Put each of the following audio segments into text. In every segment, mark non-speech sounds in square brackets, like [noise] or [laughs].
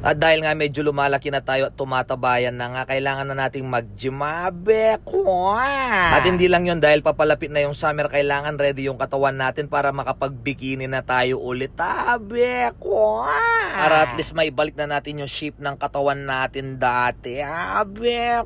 At dahil nga medyo lumalaki na tayo at tumatabayan na nga, kailangan na nating magjimabe. At hindi lang yon dahil papalapit na yung summer, kailangan ready yung katawan natin para makapagbikini na tayo ulit. Abe ko. Para at least maibalik na natin yung shape ng katawan natin dati. Abe.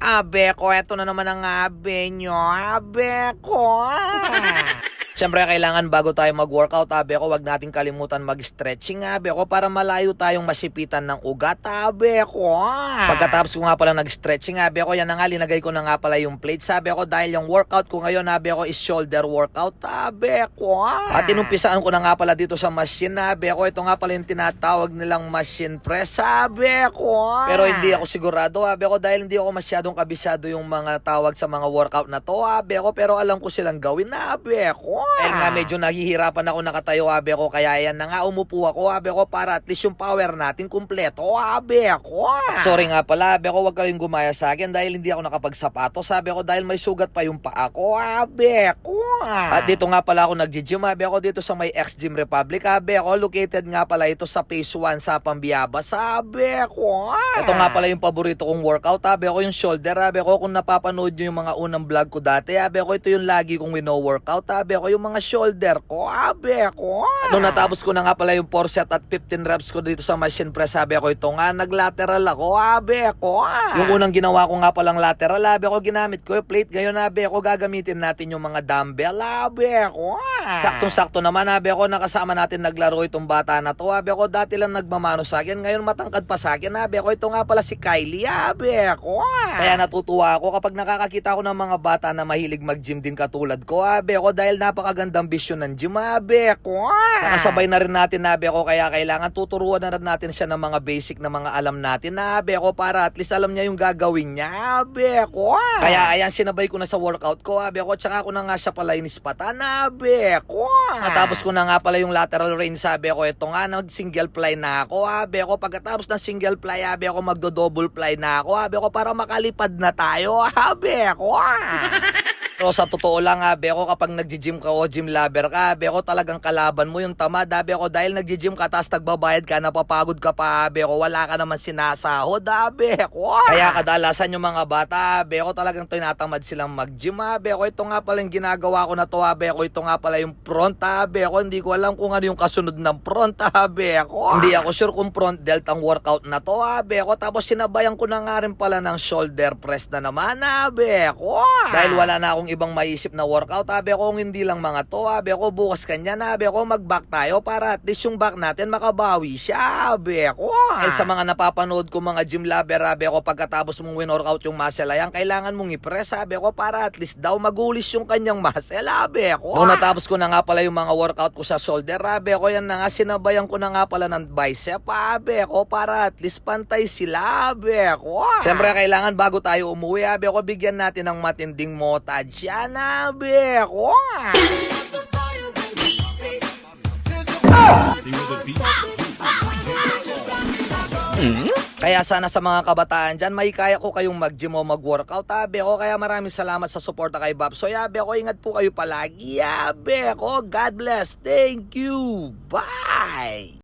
Abe ko, eto na naman ang abe nyo. Abe ko. [laughs] Siyempre, kailangan bago tayo mag-workout, abe ko, wag nating kalimutan mag-stretching, abe ko, para malayo tayong masipitan ng ugat, abe ko. Pagkatapos ko nga pala nag-stretching, abe ko, yan na nga, linagay ko na nga pala yung plate, sabi ko, dahil yung workout ko ngayon, abe ko, is shoulder workout, abe ko. At inumpisaan ko na nga pala dito sa machine, abe ko, ito nga pala yung tinatawag nilang machine press, sabi ko. Pero hindi ako sigurado, abe ko, dahil hindi ako masyadong kabisado yung mga tawag sa mga workout na to, abe ko, pero alam ko silang gawin, abe ko. Dahil nga medyo nahihirapan ako nakatayo, abe ko, kaya yan na nga, umupo ako, abe ko, para at least yung power natin kumpleto, abe ko. Sorry nga pala, abe ko, wag kayong gumaya sa akin dahil hindi ako nakapagsapato, sabi ko, dahil may sugat pa yung paa ko, abe ko. At dito nga pala ako nag-gym, abe ko, dito sa may X-Gym Republic, abe ko, located nga pala ito sa Phase 1 sa Pambiaba, sabi ko. Ito nga pala yung paborito kong workout, abe ko, yung shoulder, abe ko, kung napapanood nyo yung mga unang vlog ko dati, abe ko, ito yung lagi kong wino-workout, abe ko, yung mga shoulder ko, abe ko. Nung natapos ko na nga pala yung 4 set at 15 reps ko dito sa machine press, abe ko, ito nga, nag-lateral ako, abe ko. Yung unang ginawa ko nga palang lateral, abe ko, ginamit ko yung plate, ngayon, abe ko, gagamitin natin yung mga dumbbell, abe ko. Saktong-sakto naman, abe ko, nakasama natin naglaro itong bata na to, abe ko, dati lang nagmamano sa akin, ngayon matangkad pa sa akin, abe ko, ito nga pala si Kylie, abe ko. Kaya natutuwa ako kapag nakakakita ko ng mga bata na mahilig mag-gym din katulad ko, abe ko, dahil napakagandang vision ng gym, abe ko. Nakasabay na rin natin, abe ko, kaya kailangan tuturuan na rin natin siya ng mga basic na mga alam natin, abe ko, para at least alam niya yung gagawin niya, abe ko. Kaya ayan, sinabay ko na sa workout ko, abe ko, tsaka ko na nga siya pala inispatan, abe ko. Natapos ko na nga pala yung lateral range, sabi ko, ito nga, nag-single fly na ako, abe ko, pagkatapos ng single fly, abe ko, magdo-double fly na ako, abe ko, para makalipad na tayo, abe ko. Pero sa totoo lang, abe ko, kapag nag-gym ka o gym lover ka, abe ko, talagang kalaban mo yung tamad, abe ko, dahil nag-gym ka, tapos nagbabayad ka, napapagod ka pa, abe ko, wala ka naman sinasahod, abe ko. Kaya kadalasan yung mga bata, abe ko, talagang tinatamad silang mag-gym, abe ko, ito nga pala yung ginagawa ko na to, abe ko, ito nga pala yung front, abe ko, hindi ko alam kung ano yung kasunod ng front, abe ko. Hindi ako sure kung front delt ang workout na to, abe ko, tapos sinabayan ko na nga rin pala ng shoulder press na naman, abe ko. Dahil wala na akong ibang maisip na workout, abe ko, hindi lang mga to, abe ko, bukas kanya na, abe ko, mag-back tayo para at least yung back natin makabawi siya, abe ko. Dahil sa mga napapanood ko mga gym lover, abe ko, pagkatapos mong win-workout yung muscle, ayan, kailangan mong i-press, abe ko, para at least daw magulis yung kanyang muscle, abe ko. Nung natapos ko na nga pala yung mga workout ko sa shoulder, abe ko, yan na nga, sinabayan ko na nga pala ng bicep, abe ko, para at least pantay sila, abe ko. Siyempre, kailangan bago tayo umuwi, abe ko, bigyan natin ng matinding motage yan, abe ko. Kaya sana sa mga kabataan dyan, may kaya ko kayong mag-gym o mag-workout, abe ko. Kaya maraming salamat sa suporta kay Bob. So, yabe ko, ingat po kayo palagi. Yabe ko, God bless. Thank you. Bye!